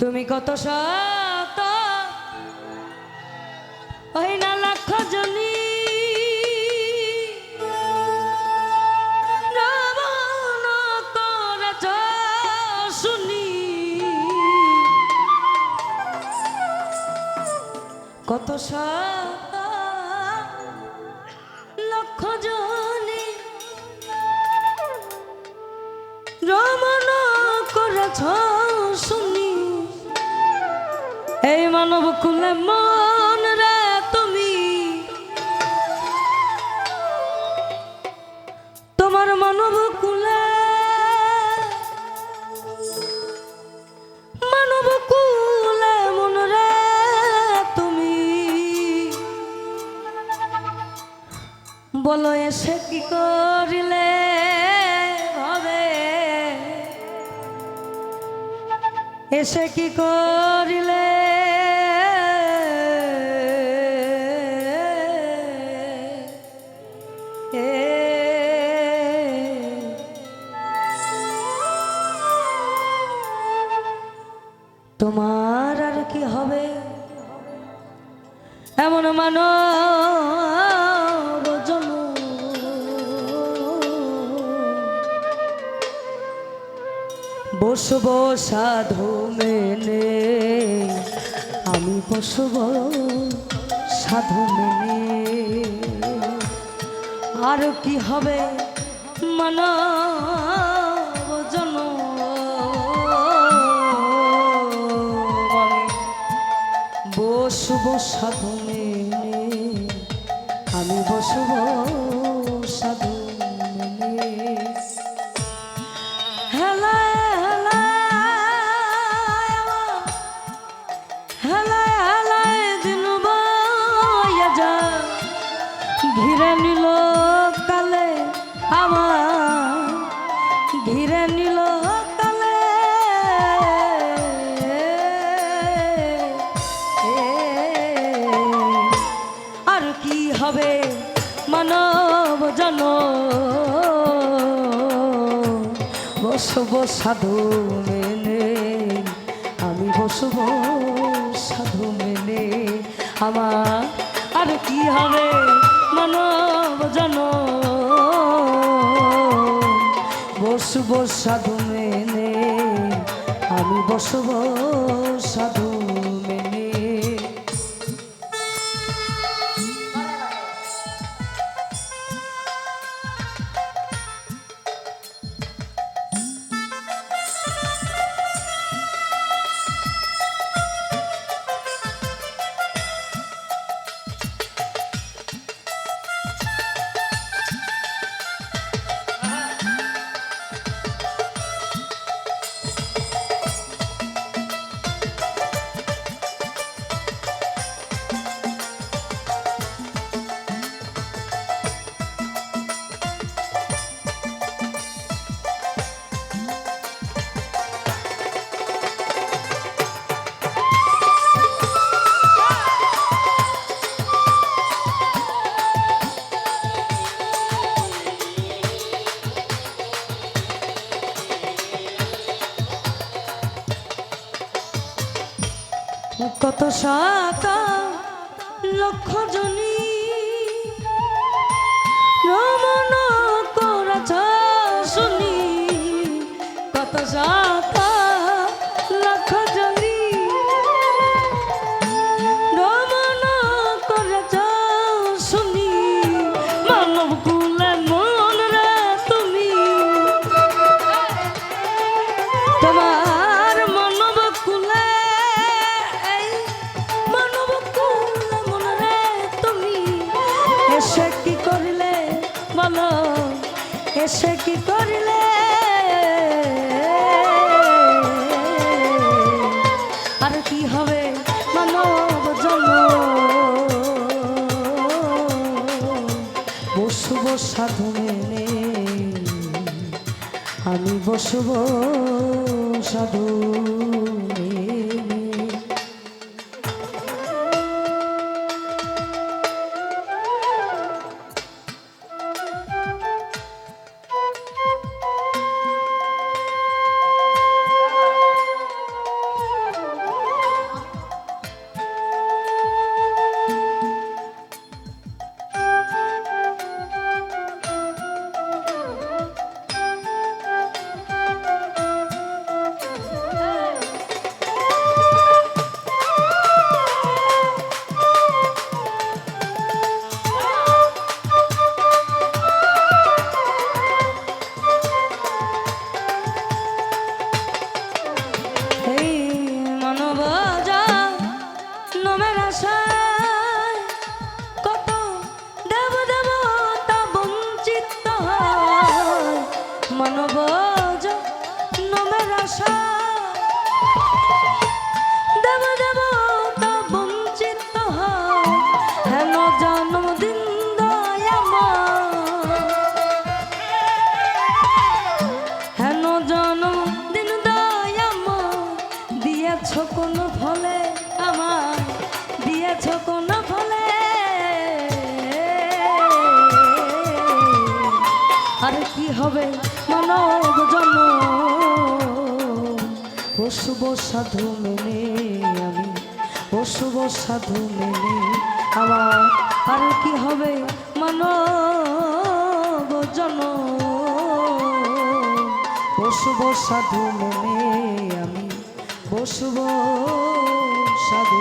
তুমি কত শত ওই না লাখ জনী। কত শত মানব কুলে মন রে তুমি। তোমার মানব কুলে। মানব কুলে মন রে তুমি। বলো, এসে কি করিলে এসে কি করিলে বসব সাধু মেনে আমি বসব সাধু মেনে। আর কি হবে জন্ম? বসব সাধু মেনে। বসব সাধু মেনে ঘিরে নিল বসব সাধু মেনে, আমি বসব সাধু মেনে। আমার আর কি হবে মানব জন বসব সাধু মেনে, আমি বসব শত লক্ষ জনী রমন করেছ শুনি, কত শত লক্ষ জনী রমন করেছ শুনি, মানব কুলে মন রে তুমি। তোমার এসে কি করলে? আর কি হবে মানব জন্ম? বসব সাধু মেনে আমি বসব সাধু। মানব নমের আশা। দেব দেব, তা বঞ্চিত হেন জন্মদিন হেন জন্মদিন দয়ামা দিয়েছ ফলে আমার দিয়েছ কোন ফলে। আর কি হবে? মানব জন্ম। অশুভ সাধু মেনে আমি অশুভ সাধু মেনে আমার। আর কি হবে মানব জন্ম? অশুভ সাধু মেনে আমি অশুভ সাধু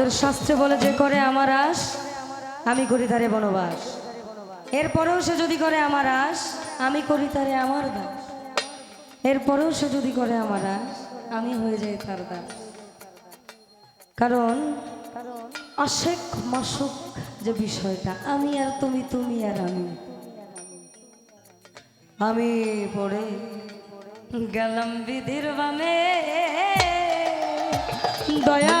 আমাদের শাস্ত্রে বলে যে করে আমার আস আমি করি তারে বনবাস। এরপরেও সে যদি করে আমার আস আমি করি তারে আমার দাস। এরপরেও সে যদি করে আমার আস আমি হয়ে যাই তার দাস। কারণ আশেক মাসুক যে বিষয়টা, আমি আর তুমি তুমি আর আমি। আমি পড়ে গেলাম বিধির বামে দয়া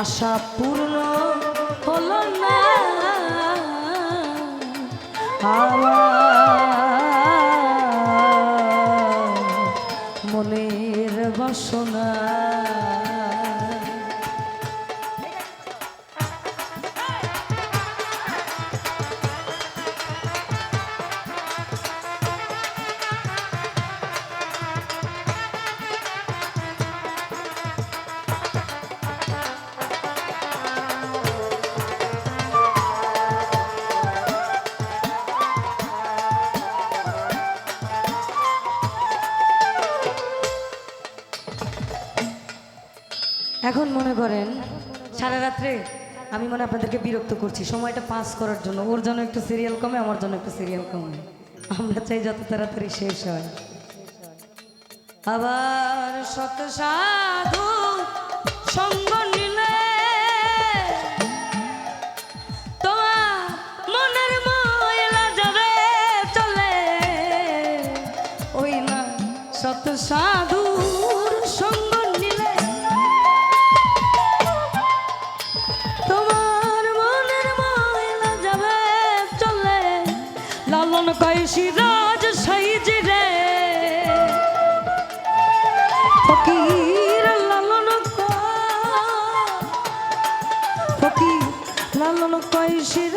আশা পূর্ণ হল না। আমার এখন মনে করেন, সারা রাত্রে আমি মনে আপনাদেরকে বিরক্ত করছি। সময়টা পাস করার জন্য। ওর জন্য একটু সিরিয়াল কমে, আমার জন্য একটু সিরিয়াল কমে। আমরা চাই যত তাড়াতাড়ি শেষ হয়। আবার সত সাধু, সঙ্গ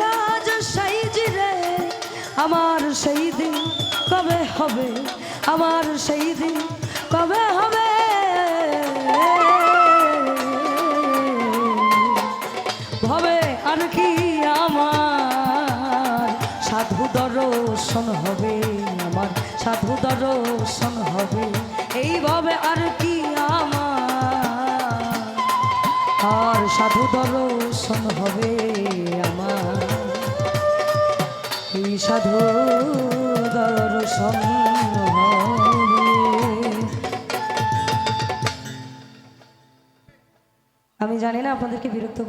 সিরাজ সাইজি রে, আমার সেই দিন কবে হবে? আমার সেই দিন কবে হবে? ভবে আর কি আমার? সাধু দর্শন হবে আমার, সাধু দর্শন হবে। এইভাবে আর কি আমার? আর সাধু দর্শন হবে। সাধু দর্শন আমি জানি না আপনাদেরকে বিরক্ত করে